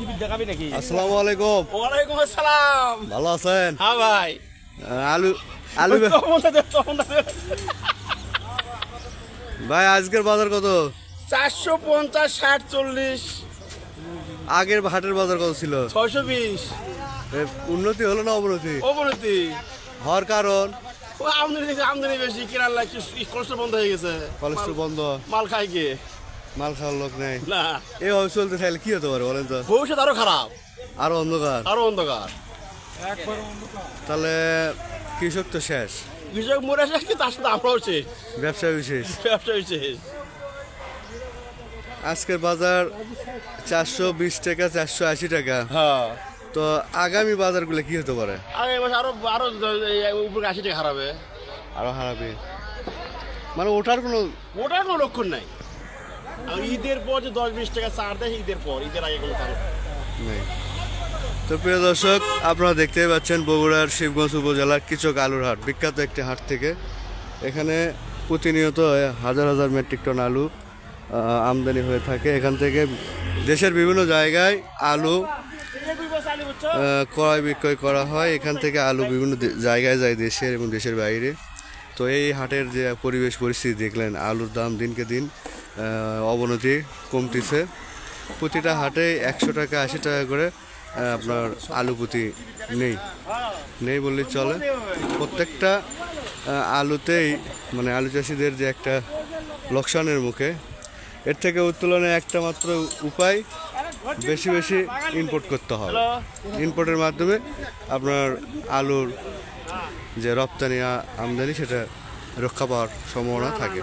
নাকি আসসালামু আলাইকুম। ওয়ালাইকুম আসসালাম। ভালো আছেন? হ্যাঁ ভাই। আলু আলু ভাই আজকের বাজার কত? চারশো পঞ্চাশ ষাট চল্লিশ। আগের হাটের বাজার কত ছিল? ছয়শো বিশ। উন্নতি হলো না অবনতি? অবনতি। হওয়ার কারণ? আমদানি আমদানি বেশি কেনার লাগে কষ্ট বন্ধ হয়ে গেছে। কলেস্ট্রল বন্ধ। মাল খাই গিয়ে মাল খাওয়ার লোক নেই। না। এইভাবে চলতে থাকলে কি হতে পারে বলেন তো? ভবিষ্যৎ আরও খারাপ। আরও অন্ধকার। আরও অন্ধকার। তাহলে কৃষক তো শেষ। কৃষক মরে শেষ কিন্তু তার সাথে আমরাও শেষ। ব্যবসা বিশেষ ব্যবসা শেষ। আজকের বাজার চারশো বিশ টাকা চারশো আশি টাকা। হ্যাঁ। তো আগামী বাজারগুলো কি হতে পারে? আগামী মাসে আরও আরও উপরে আশি টাকা হারাবে। আরও হারাবে। মানে ওঠার কোনো ওটার কোনো লক্ষণ নাই। ঈদের পর যে দশ বিশ টাকা ছাড় দেয়, ঈদের পর, ঈদের আগে কোনো নেই। তো প্রিয় দর্শক, আপনারা দেখতেই পাচ্ছেন বগুড়ার শিবগঞ্জ উপজেলার কিচক আলুর হাট, বিখ্যাত একটি হাট থেকে। এখানে প্রতিনিয়ত হাজার হাজার মেট্রিক টন আলু আমদানি হয়ে থাকে। এখান থেকে দেশের বিভিন্ন জায়গায় আলু ক্রয় বিক্রয় করা হয়। এখান থেকে আলু বিভিন্ন জায়গায় যায় দেশের এবং দেশের বাইরে। তো এই হাটের যে পরিবেশ পরিস্থিতি দেখলেন, আলুর দাম দিনকে দিন অবনতি কমতিছে। প্রতিটা হাটে একশো টাকা, আশি টাকা করে আপনার আলু প্রতি নেই। নেই বললেই চলে। প্রত্যেকটা আলুতেই মানে আলু চাষিদের যে একটা লোকসানের মুখে, এর থেকে উত্তোলনের একটা মাত্র উপায়, বেশি বেশি ইম্পোর্ট করতে হবে। ইম্পোর্টের মাধ্যমে আপনার আলুর যে রপ্তানি আমদানি, সেটা রক্ষা পাওয়ার সম্ভাবনা থাকে।